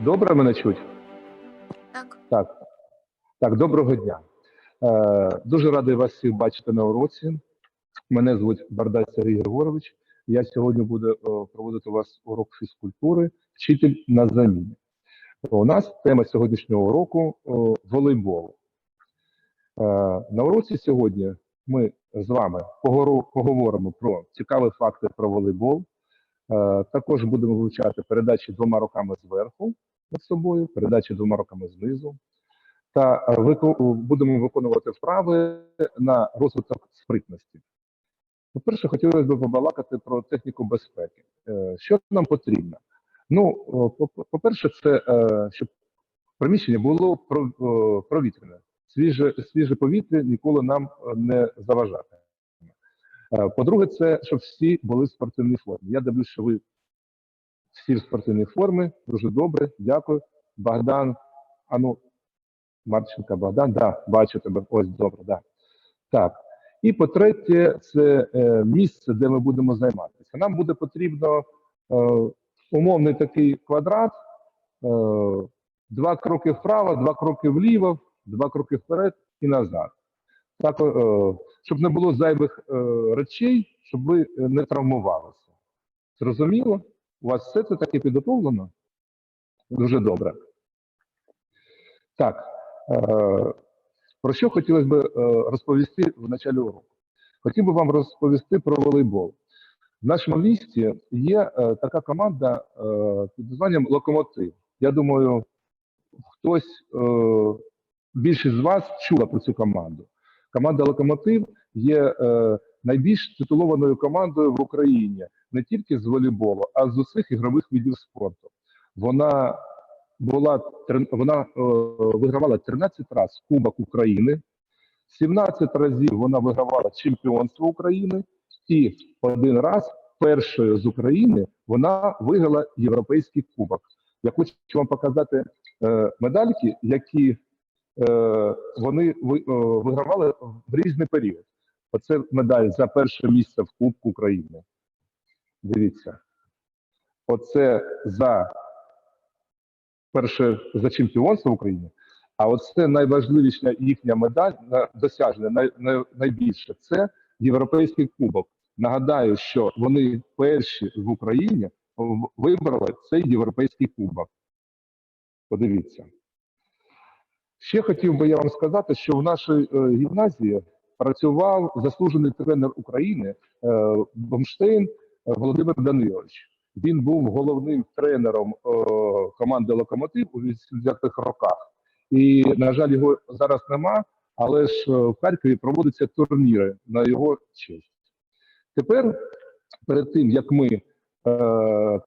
Добре мене чуть? Так, Так. Так, доброго дня. Е, дуже радий вас всіх бачити на уроці. Мене звуть Бардай Сергій Григорович. Я сьогодні буду е, проводити у вас урок фізкультури Вчитель на заміні. У нас тема сьогоднішнього уроку е, волейбол. Е, на уроці сьогодні ми з вами поговоримо про цікаві факти про волейбол. Е, також будемо вивчати передачі двома руками зверху над собою, передачі двома руками знизу. Та е, будемо виконувати вправи на розвиток спритності. По-перше, хотілося б побалакати про техніку безпеки. Е, Що нам потрібно? Ну, по- по-перше, це щоб приміщення було про- провітряне. Свіже, свіже повітря ніколи нам не заважатиме. Е, По-друге, це щоб всі були в спортивній формі. Я дивлюсь, що ви всі в спортивній формі. Дуже добре, дякую. Богдан, а ну, Марченка Богдан, да, бачу тебе. Ось добре, да. Так. І по-третє, це е, місце, де ми будемо займатися. Нам буде потрібно е, умовний такий квадрат, два кроки вправо, два кроки вліво, два кроки вперед і назад. Так, е, щоб не було зайвих е, речей, щоб ви е, не травмувалися. Зрозуміло? У вас все це таке підготовлено? Дуже добре. Так. Про що хотілося б розповісти в началі уроку? Хотів би вам розповісти про волейбол. В нашому місті є така команда під названням Локомотив. Я думаю, хтось, більшість з вас чула про цю команду. Команда Локомотив є е, найбільш титулованою командою в Україні не тільки з волейболу, а з усіх ігрових видів спорту. Вона була вона е, вигравала 13 разів Кубок України, 17 разів вона вигравала чемпіонство України, і один раз першою з України вона виграла європейський кубок. Я хочу вам показати е, медальки, які вони е, вигравали в різний період. Оце медаль за перше місце в Кубку України. Дивіться. Оце за перше за чемпіонство України. А оце найважливіша їхня медаль на най, найбільше це європейський кубок. Нагадаю, що вони перші в Україні вибрали цей європейський кубок. Подивіться. Ще хотів би я вам сказати, що в нашій е, гімназії працював заслужений тренер України е, Бомштейн е, Володимир Данилович. Він був головним тренером команди Локомотив у 80-х роках. І, на жаль, його зараз нема, але ж в Харкові проводяться турніри на його честь. Тепер, перед тим як ми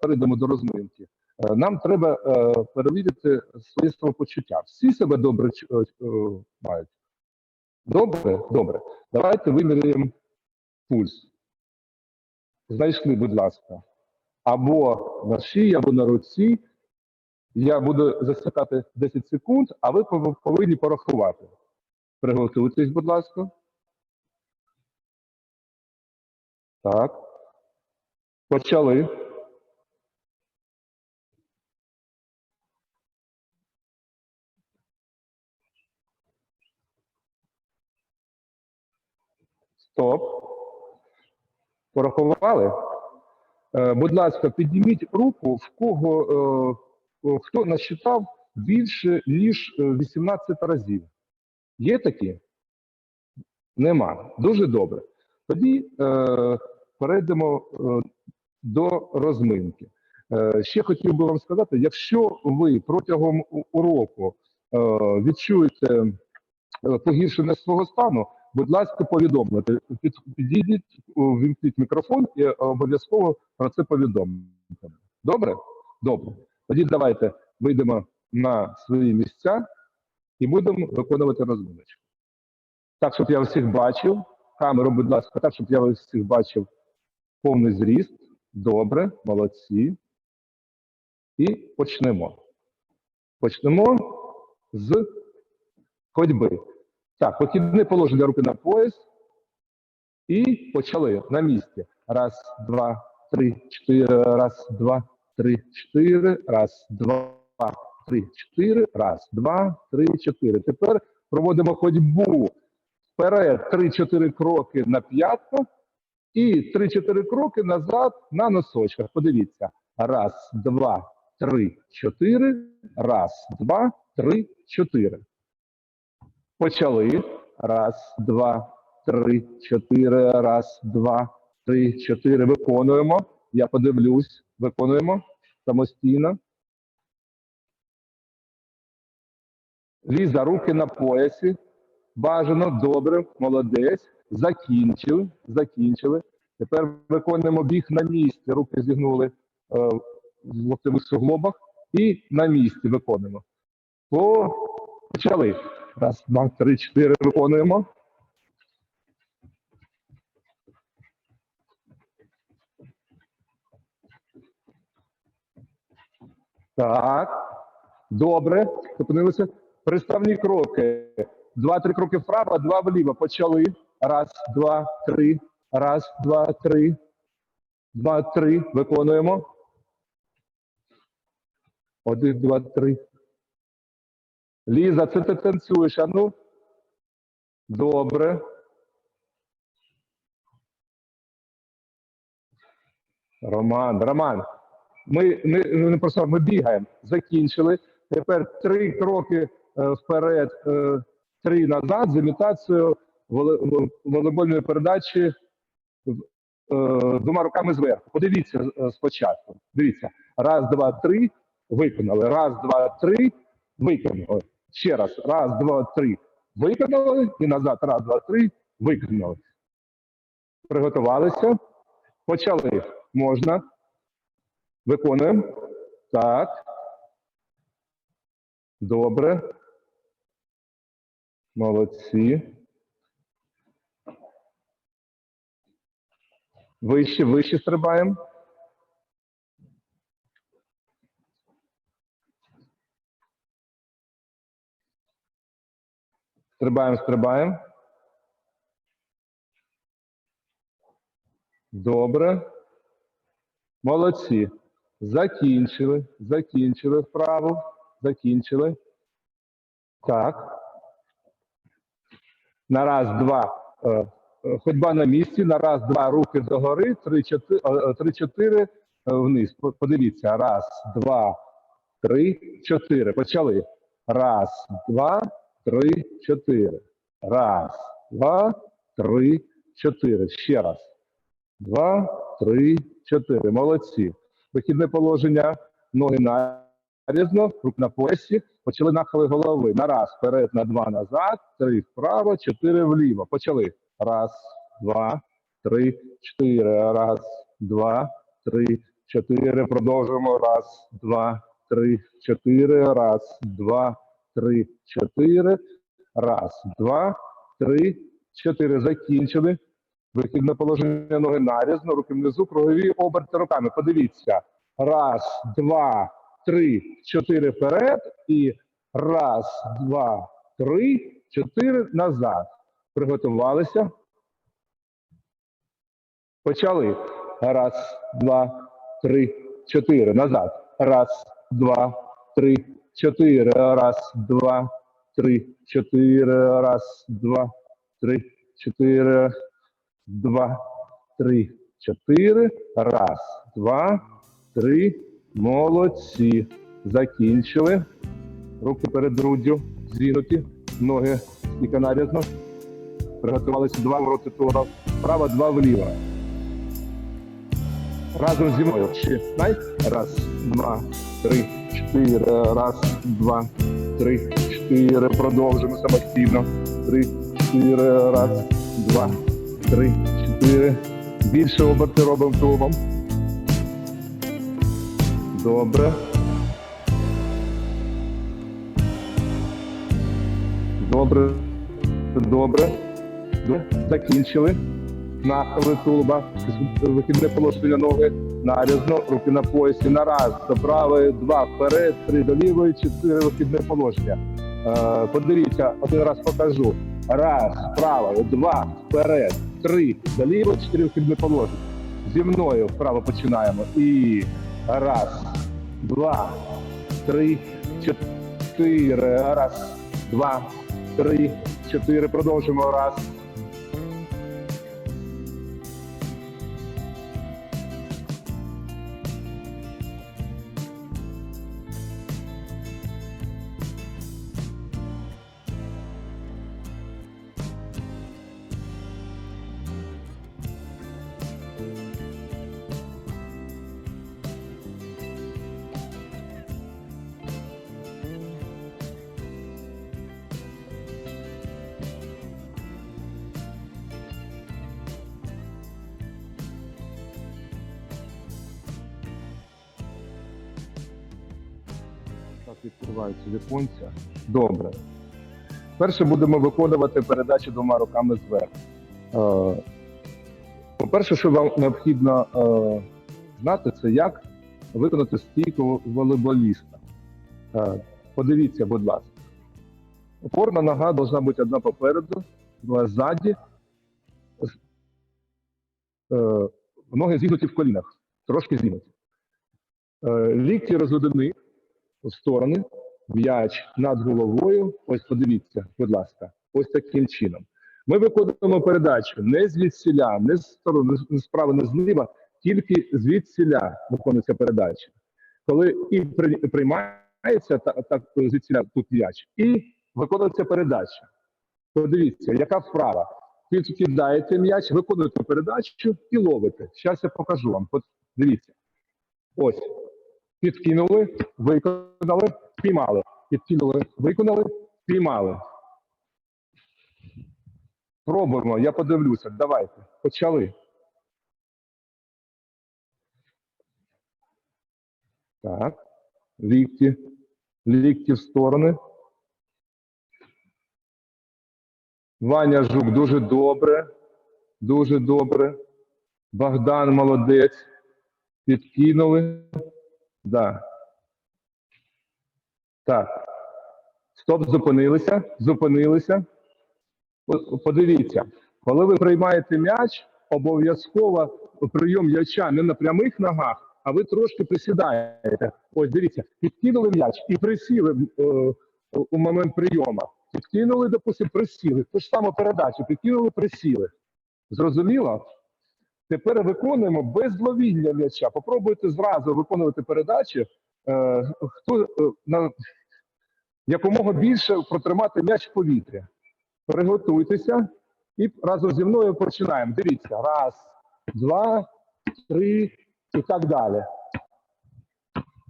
перейдемо до розминки, нам треба е, перевірити своє самопочуття. Всі себе добре е, е, мають. Добре, добре. Давайте виміряємо пульс. Знайшли, будь ласка або на шиї, або на руці. Я буду засікати 10 секунд, а ви повинні порахувати. Приготуйтесь, будь ласка. Так. Почали. Стоп. Порахували? Е, Будь ласка, підніміть руку, в кого е, е, хто насчитав більше ніж е, 18 разів. Є такі? Нема. Дуже добре. Тоді е, перейдемо е, до розминки. Е, ще хотів би вам сказати, якщо ви протягом уроку е, відчуєте е, погіршення свого стану, будь ласка, повідомте. Під, підійдіть, вімкніть мікрофон і обов'язково про це повідомте. Добре? Добре. Тоді давайте вийдемо на свої місця і будемо виконувати розминочку. Так, щоб я всіх бачив. Камеру, будь ласка, так, щоб я всіх бачив повний зріст. Добре, молодці. І почнемо. Почнемо з ходьби. Так, похідне положення руки на пояс. І почали на місці. Раз, два, три, чотири. Раз, два, три, чотири. Раз, два, три, чотири. Раз, два, три, чотири. Тепер проводимо ходьбу вперед 3-4 кроки на п'ятку і 3-4 кроки назад на носочках. Подивіться. Раз, два, три, чотири. Раз, два, три, чотири. Почали. Раз, два, три, чотири. Раз, два, три, чотири. Виконуємо. Я подивлюсь. Виконуємо самостійно. Ліза, руки на поясі. Бажано, добре, молодець. Закінчили. Закінчили. Тепер виконуємо біг на місці. Руки зігнули е, в локтевих суглобах і на місці виконуємо. Почали. Раз, два, три, чотири. Виконуємо. Так. Добре. Зупинилися. Приставні кроки. Два-три кроки вправо, два вліво. Почали. Раз, два, три. Раз, два, три. Два, три. Виконуємо. Один, два, три. Ліза, це ти танцюєш, а ну? Добре. Роман, Роман. Ми, ми, ну, не просто ми бігаємо. Закінчили. Тепер три кроки е, вперед, е, три назад з імітацією волейбольної передачі е, двома руками зверху. Подивіться спочатку. Дивіться. Раз, два, три. Виконали. Раз, два, три. Виконали. Ще раз. Раз, два, три. Виконали. І назад. Раз, два, три. Виконали. Приготувалися. Почали. Можна. Виконуємо. Так. Добре. Молодці. Вище, вище стрибаємо. Стрибаємо, стрибаємо. Добре. Молодці. Закінчили. Закінчили вправу. Закінчили. Так. На раз, два. Е, е, Ходьба на місці. На раз, два. Руки догори. Три, чотири, е, три, чотири е, вниз. Подивіться. Раз, два, три, чотири. Почали. Раз, два, три, чотири. Раз, два, три, чотири. Ще раз. Два, три, чотири. Молодці. Вихідне положення. Ноги нарізно, рук на поясі. Почали нахили голови. На раз, вперед, на два, назад, три вправо, чотири вліво. Почали. Раз, два, три, чотири. Раз, два, три, чотири. Продовжуємо. Раз, два, три, чотири. Раз, два, три, чотири. Раз, два, три, чотири. Закінчили. Вихідне положення ноги нарізно, руки внизу, кругові оберти руками. Подивіться. Раз, два, три, чотири вперед. І раз, два, три, чотири назад. Приготувалися. Почали. Раз, два, три, чотири. Назад. Раз, два, три, чотири. Раз, два, три, чотири. Раз, два, три, чотири. Два, три, чотири. Раз, два, три. Молодці. Закінчили. Руки перед груддю зігнуті. Ноги стільки нарізно. Приготувалися два в тура. Вправо, два вліво. Разом зі мною. Ще. Раз, два, три, чотири. Раз, два, три, чотири. Продовжуємо самостійно. Три, чотири. Раз, два, три, чотири. Більше оберти робимо тулубом. Добре. Добре. Добре. Закінчили. Нахили тулуба. Вихідне положення ноги. Нарізно. Руки на поясі. На раз. До правої. Два. Вперед. Три до лівої. Чотири вихідне положення. Е, подивіться, один раз покажу. Раз, вправо, два, вперед, три, до лівої, чотири вихідне положення. Зі мною вправо починаємо. І раз, два, три, чотири. Раз, два, три, чотири. Продовжимо. Раз. Так, відкриваються віконця. Добре. Перше будемо виконувати передачу двома руками зверху. Е, По-перше, що вам необхідно е, знати, це як виконати стійку волейболіста. Е, подивіться, будь ласка. Опорна нога повинна бути одна попереду, друга ззаді. Ноги зігнуті в колінах, трошки зігнуті. Лікті розведені сторони, м'яч над головою. Ось подивіться, будь ласка, ось таким чином. Ми виконуємо передачу не звідсіля, не з сторони, не справа, не зліва, тільки звідсіля виконується передача. Коли і приймається та, так звідсіля тут м'яч, і виконується передача. Подивіться, яка вправа. Підкидаєте м'яч, виконуєте передачу і ловите. Зараз я покажу вам. Дивіться. Ось підкинули, виконали, піймали. Підкинули, виконали, піймали. Пробуємо, я подивлюся. Давайте. Почали. Так. Лікті. Лікті в сторони. Ваня Жук дуже добре. Дуже добре. Богдан молодець. Підкинули. Да. Так. Стоп, зупинилися. Зупинилися. Подивіться, коли ви приймаєте м'яч, обов'язково прийом м'яча не на прямих ногах, а ви трошки присідаєте. Ось дивіться, підкинули м'яч і присіли е, у момент прийому. Підкинули, допустимо, присіли. Ту ж саму передачу, підкинули, присіли. Зрозуміло? Тепер виконуємо без м'яча. Попробуйте зразу виконувати передачі. Е, хто е, на якомога більше протримати м'яч в повітрі. Приготуйтеся і разом зі мною починаємо. Дивіться. Раз, два, три і так далі.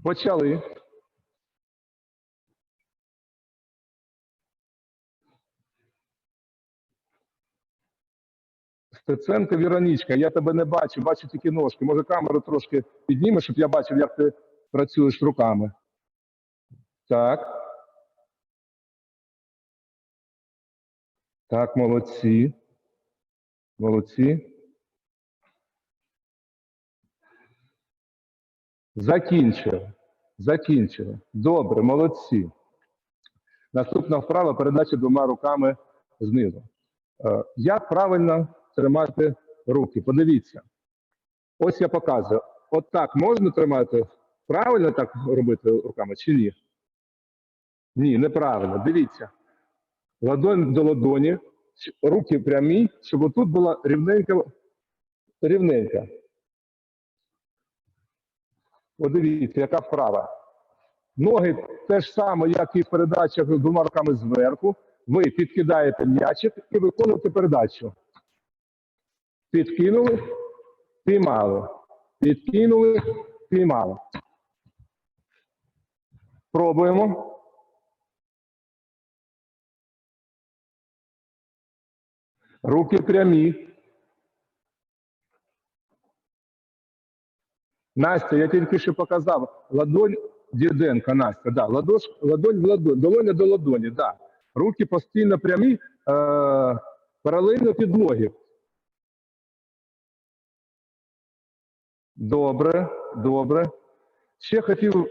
Почали. Стеценко Віронічка, я тебе не бачу, бачу тільки ножки. Може, камеру трошки піднімеш, щоб я бачив, як ти працюєш руками. Так. Так, молодці. Молодці. Закінчили. Закінчили. Добре, молодці. Наступна вправа передача двома руками знизу. Е, Як правильно тримати руки? Подивіться. Ось я показую. От так можна тримати? Правильно так робити руками чи ні? Ні, неправильно. Дивіться. Ладонь до ладоні, руки прямі, щоб отут була рівненька. рівненька. Подивіться, яка вправа. Ноги те ж саме, як і в передачах двома руками зверху. Ви підкидаєте м'ячик і виконуєте передачу. Підкинули, піймали. Підкинули, піймали. Пробуємо. Руки прямі. Настя, я тільки що показав. Ладонь Діденка, Настя, да. Ладош, ладонь в ладонь, долоня до ладоні, да. Руки постійно прямі, е, паралельно підлогі. Добре, добре. Ще хотів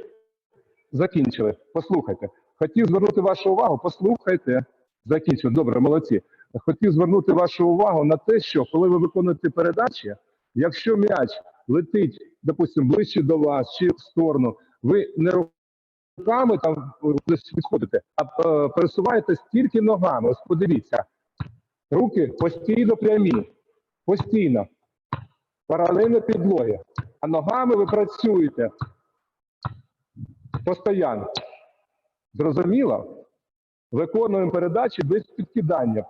закінчили. Послухайте. Хотів звернути вашу увагу, послухайте. Закінчили. Добре, молодці. Хотів звернути вашу увагу на те, що коли ви виконуєте передачі, якщо м'яч летить, допустимо, ближче до вас чи в сторону, ви не руками там відходите, а е, пересуваєтесь тільки ногами. Ось подивіться. Руки постійно прямі, постійно, паралельно підлогі. А ногами ви працюєте постійно. Зрозуміло? Виконуємо передачі без підкидання.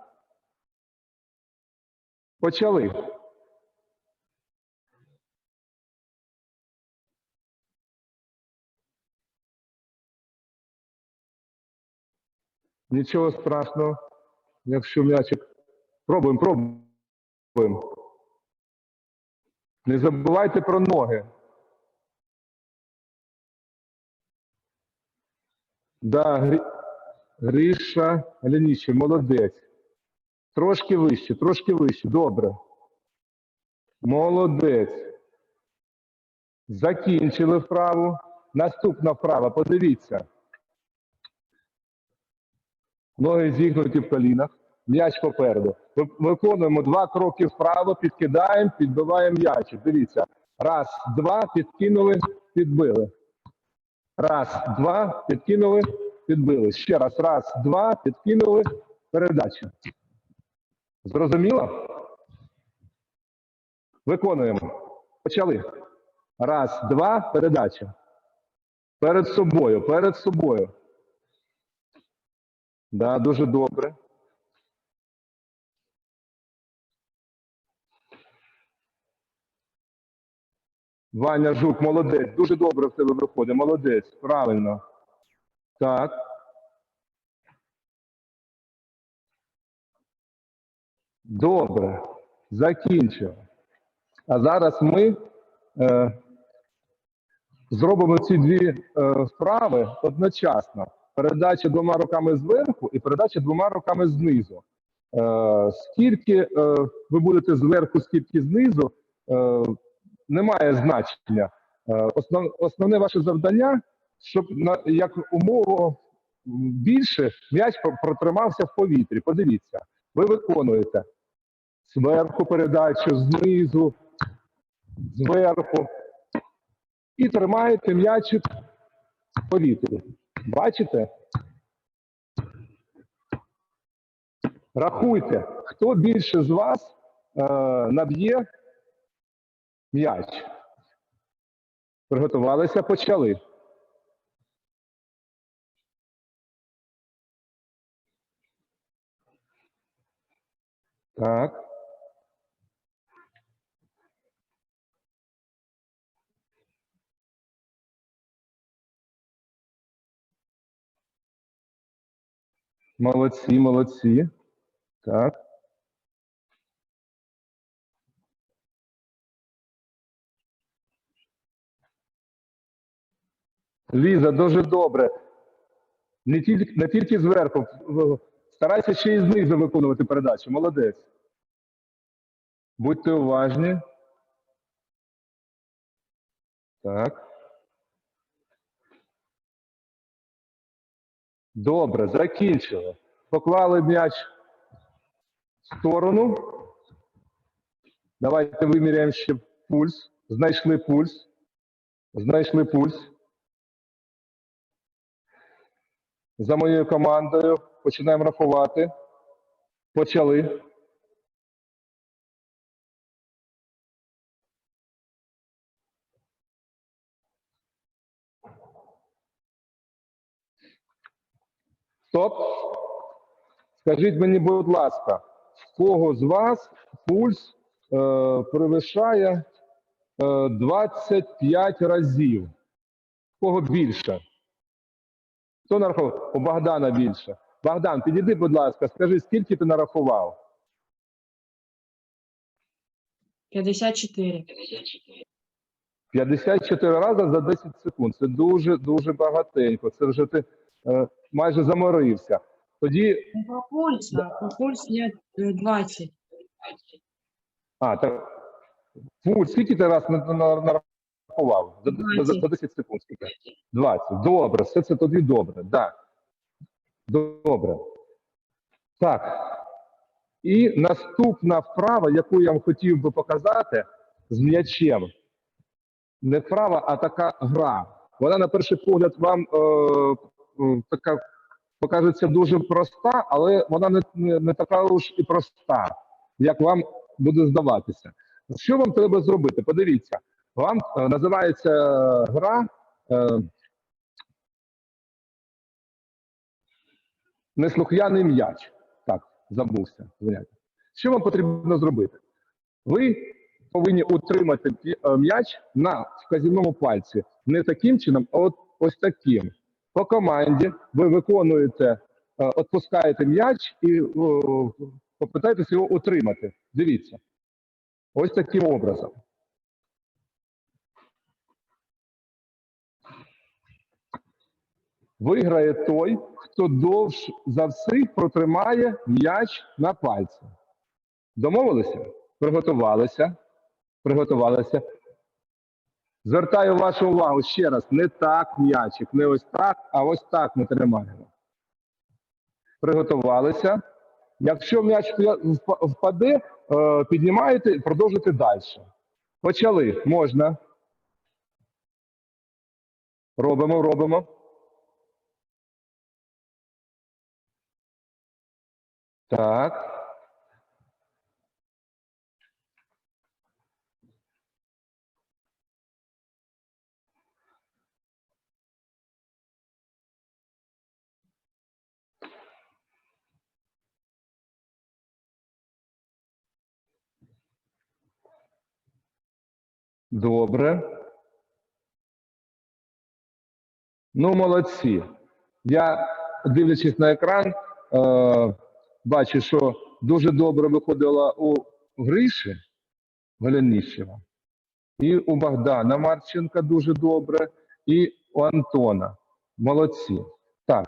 Почали. Нічого страшного, якщо м'ячик. Пробуємо, пробуємо. Не забувайте про ноги. Да, Грі... Гріша Леніче, молодець. Трошки вище, трошки вище. Добре. Молодець. Закінчили вправу. Наступна вправа. Подивіться. Ноги зігнуті в колінах. М'яч попереду. Виконуємо два кроки вправо, підкидаємо, підбиваємо м'ячик. Дивіться. Раз, два, підкинули, підбили. Раз, два, підкинули, підбили. Ще раз, раз, два, підкинули, передача. Зрозуміло? Виконуємо. Почали. Раз, два, передача. Перед собою, перед собою. Да, дуже добре. Ваня Жук, молодець. Дуже добре в тебе виходить. Молодець. Правильно. Так. Добре. Закінчив. А зараз ми е, зробимо ці дві е, вправи одночасно. Передача двома руками зверху і передача двома руками знизу. Е, скільки е, ви будете зверху, скільки знизу, е, немає значення. Е, Основ, основне ваше завдання, щоб на як умову більше м'яч протримався в повітрі. Подивіться, ви виконуєте зверху передачу, знизу, зверху. І тримаєте м'ячик в повітрі. Бачите? Рахуйте, хто більше з вас е, наб'є м'яч. Приготувалися, почали. Так. Молодці, молодці. Так. Ліза, дуже добре. Не тільки, не тільки зверху. Старайся ще й знизу виконувати передачу. Молодець. Будьте уважні. Так. Добре, закінчили. Поклали м'яч в сторону. Давайте виміряємо ще пульс. Знайшли пульс. Знайшли пульс. За моєю командою починаємо рахувати. Почали. Стоп. Скажіть мені, будь ласка, в кого з вас пульс е, перевищає е, 25 разів? В кого більше? Хто нарахував? У Богдана більше. Богдан, підійди, будь ласка, скажи, скільки ти нарахував? 54. 54 рази за 10 секунд. Це дуже дуже багатенько. Це вже ти е, майже заморився. Тоді, Не по пульсу, по пульсу я е, 20. а, так, пульс, скільки ти раз на- на- За, за, за 10 секунд скільки? 20. Добре, все це тоді добре. Да. Добре. Так. І наступна вправа, яку я вам хотів би показати з м'ячем. Не вправа, а така гра. Вона на перший погляд вам е, е, така покажеться дуже проста, але вона не, не, не така уж і проста, як вам буде здаватися. Що вам треба зробити? Подивіться, вам е, називається гра. Е, Неслухняний м'яч. Так, забувся. Що вам потрібно зробити? Ви повинні утримати е, м'яч на вказівному пальці. Не таким чином, а от ось таким. По команді ви виконуєте, е, відпускаєте м'яч і попитаєтесь його утримати. Дивіться. Ось таким образом. Виграє той, хто довш за всіх протримає м'яч на пальці. Домовилися? Приготувалися. Приготувалися. Звертаю вашу увагу ще раз: не так м'ячик, не ось так, а ось так ми тримаємо. Приготувалися. Якщо м'яч впаде, е, піднімаєте і продовжуйте далі. Почали. Можна. Робимо, робимо. Так. Добре. Ну, молодці. Я, дивлячись на екран, е, бачу, що дуже добре виходила у Гриші Голяніщева, і у Богдана Марченка дуже добре, і у Антона. Молодці. Так,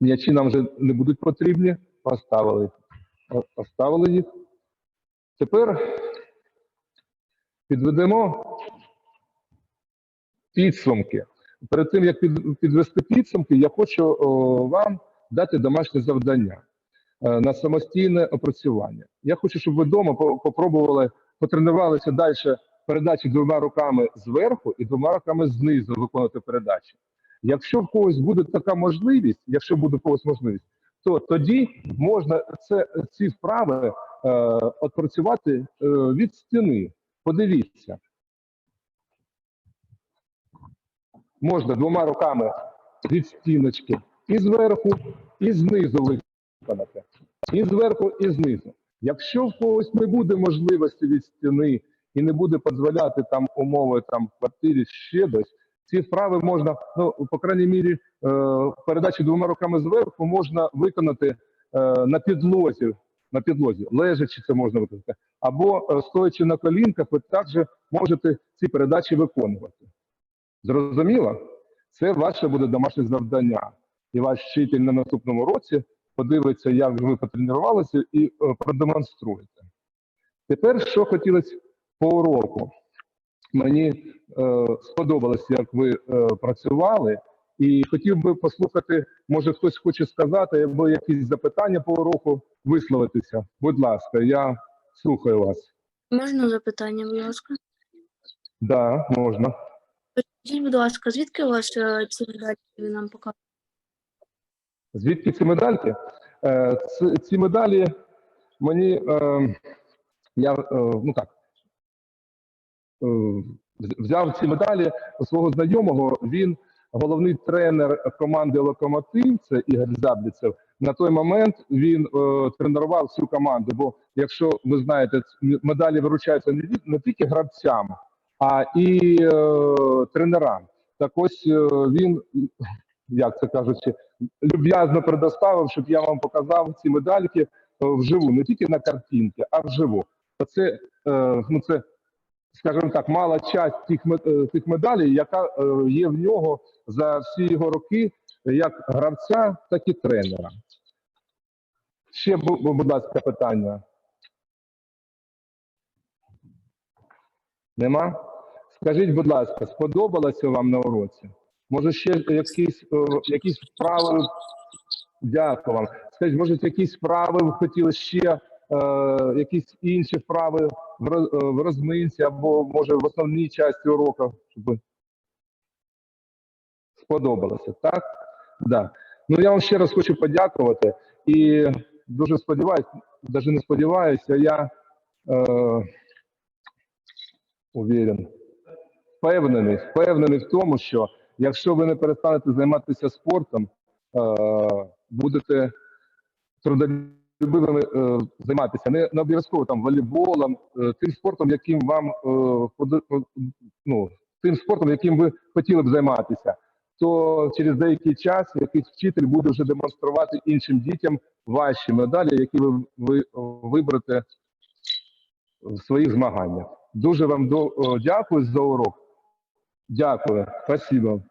м'ячі нам вже не будуть потрібні. Поставили, поставили їх. Тепер підведемо підсумки. Перед тим як підвести підсумки, я хочу о, вам дати домашнє завдання на самостійне опрацювання. Я хочу, щоб ви вдома попробували, потренувалися далі передачі двома руками зверху і двома руками знизу виконувати передачі. Якщо в когось буде така можливість, якщо буде в когось можливість, то тоді можна це, ці вправи е, опрацювати е, від стіни. Подивіться. Можна двома руками від стіночки і зверху, і знизу виконати. І зверху, і знизу. Якщо в когось не буде можливості від стіни і не буде дозволяти там умови там в квартирі ще десь, ці вправи можна, ну, по крайній мірі, е, передачі двома руками зверху можна виконати е, на підлозі, на підлозі, лежачи це можна виконати, або е, стоячи на колінках, ви також можете ці передачі виконувати. Зрозуміло? Це ваше буде домашнє завдання. І ваш вчитель на наступному році подивиться, як ви потренувалися, і е, продемонструєте. Тепер, що хотілося по уроку. Мені е, сподобалось, як ви е, працювали, і хотів би послухати, може хтось хоче сказати, або якісь запитання по уроку висловитися. Будь ласка, я слухаю вас. Можна запитання, будь ласка? Да, можна. Скажіть, будь ласка, звідки у вас ці ви нам показуєте? Звідки ці медальки? Е, ці медалі мені е, я е, ну так взяв ці медалі свого знайомого. Він головний тренер команди Локомотив, це Ігор Забліцев. На той момент він тренував всю команду. Бо якщо ви знаєте, медалі виручаються не, тільки гравцям, а і тренерам. Так ось він, як це кажучи, люб'язно предоставив, щоб я вам показав ці медальки е, вживу, не тільки на картинці, а вживу. Це, е, ну це, скажімо так, мала часть тих, е, тих медалей, яка є в нього за всі його роки, як гравця, так і тренера. Ще, бу- бу- будь ласка, питання. Нема? Скажіть, будь ласка, сподобалося вам на уроці? Може, ще якісь, е, якісь вправи? Дякую вам. Скажіть, може, якісь вправи ви хотіли ще, е, якісь інші вправи е, в розминці або, може, в основній часті уроку? Щоб Сподобалося, так? Да. Ну я вам ще раз хочу подякувати і дуже сподіваюся, навіть не сподіваюся, я е, уверен, впевнений, впевнений в тому, що якщо ви не перестанете займатися спортом, е, будете трудолюбивими е, займатися, не, не обов'язково там волейболом, е, тим спортом, яким вам ну, тим спортом, яким ви хотіли б займатися, то через деякий час якийсь вчитель буде вже демонструвати іншим дітям ваші медалі, які ви, ви виберете в своїх змаганнях. Дуже вам дякую за урок. Дякую, спасибо.